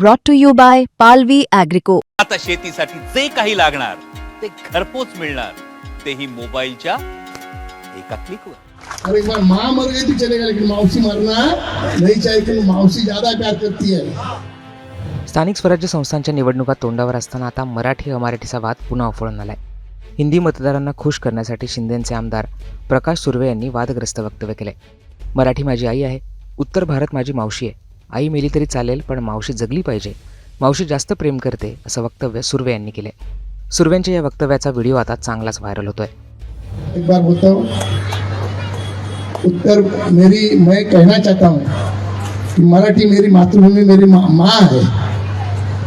brought to you by Palvi Agrico. आता शेतीसाठी जे काही लागणार ते घरपोच मिळणार. तेही मोबाईलच्या एका क्लिकवर और एक बार माँ मर गई तो चलेगा लेकिन मौसी मरना नहीं चाहिए क्योंकि मौसी ज्यादा प्यार करती है। स्थानिक स्वराज्य संस्थांच्या निवडणुका तोंडावर असताना आता मराठी अमराठीचा वाद पुन्हा उफळून आलाय. हिंदी मतदारांना खुश करण्यासाठी शिंदेचे आमदार प्रकाश सुर्वे यांनी वादग्रस्त वक्तव्य केले मराठी माझी आई आहे उत्तर भारत माझी मावशी आहे. आई मेली तरी चालेल पण मावशी जगली पाहिजे. मावशी जास्त प्रेम करते असं वक्तव्य सुर्वे यांनी केले सुर्वेंच्या या वक्तव्याचा व्हिडिओ आता चांगलाच व्हायरल होतोय. एक बार उत्तर मेरी मैं कहना चाहता हूँ कि मराठी मेरी मातृभूमि मेरी माँ मा है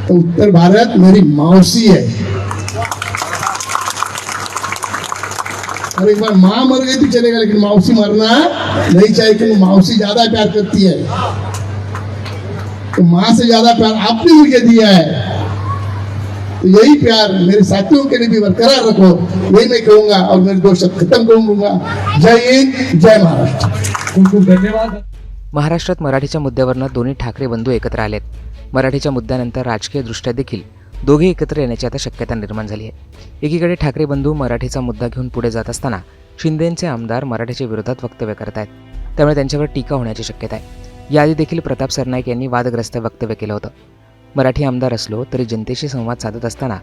तो उत्तर भारत मेरी मौसी है. और एक बार माँ मर गई तो चलेगा लेकिन मौसी मरना नहीं चाहिए क्योंकि मौसी ज्यादा प्यार करती है। तो माँ से ज्यादा प्यार आपने मुझे दिया है। तो यही प्यार मेरे साथियों के लिए भी बरकरार रखो। यही मैं कहूंगा और मेरे दो शब्द खत्म करूंगा। जय हिंद जय महाराष्ट्र। खूप खूप धन्यवाद। महाराष्ट्रात मराठीच्या मुद्द्यावरनं दोन्ही ठाकरे बंधू एकत्र आलेत. मराठीच्या मुद्द्यानंतर राजकीयदृष्ट्या देखील दोघे एकत्र येण्याची आता शक्यता निर्माण झाली आहे. एकीकडे ठाकरे बंधू मराठीचा मुद्दा घेऊन पुढे जात असताना शिंदेचे आमदार मराठीच्या विरोधात वक्तव्य करत आहेत त्यामुळे त्यांच्यावर टीका होण्याची शक्यता आहे. याआधी देखील प्रताप सरनाईक यांनी वादग्रस्त वक्तव्य केलं होतं. मराठी आमदार असलो तरी जनतेशी संवाद साधत असताना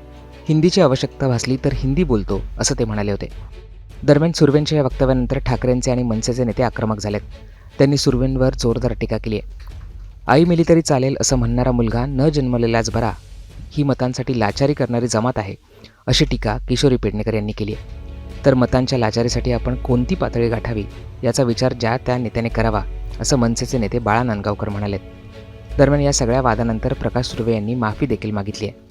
हिंदीची आवश्यकता भासली तर हिंदी बोलतो असं ते म्हणाले होते. दरम्यान सुर्वेंच्या या वक्तव्यानंतर ठाकरेंचे आणि मनसेचे नेते आक्रमक झालेत. त्यांनी सुर्वेंवर जोरदार टीका केली आहे. आई मेली तरी चालेल असं म्हणणारा मुलगा न जन्मलेलाच बरा. ही मतांसाठी लाचारी करणारी जमात आहे अशी टीका किशोरी पेडणेकर यांनी केली आहे. तर मतांच्या लाचारीसाठी आपण कोणती पातळी गाठावी याचा विचार ज्या त्या नेत्याने करावा असं मनसेचे नेते बाळा नांदगावकर म्हणालेत. दरम्यान या सगळ्या वादानंतर प्रकाश सुर्वे यांनी माफी देखील मागितली आहे.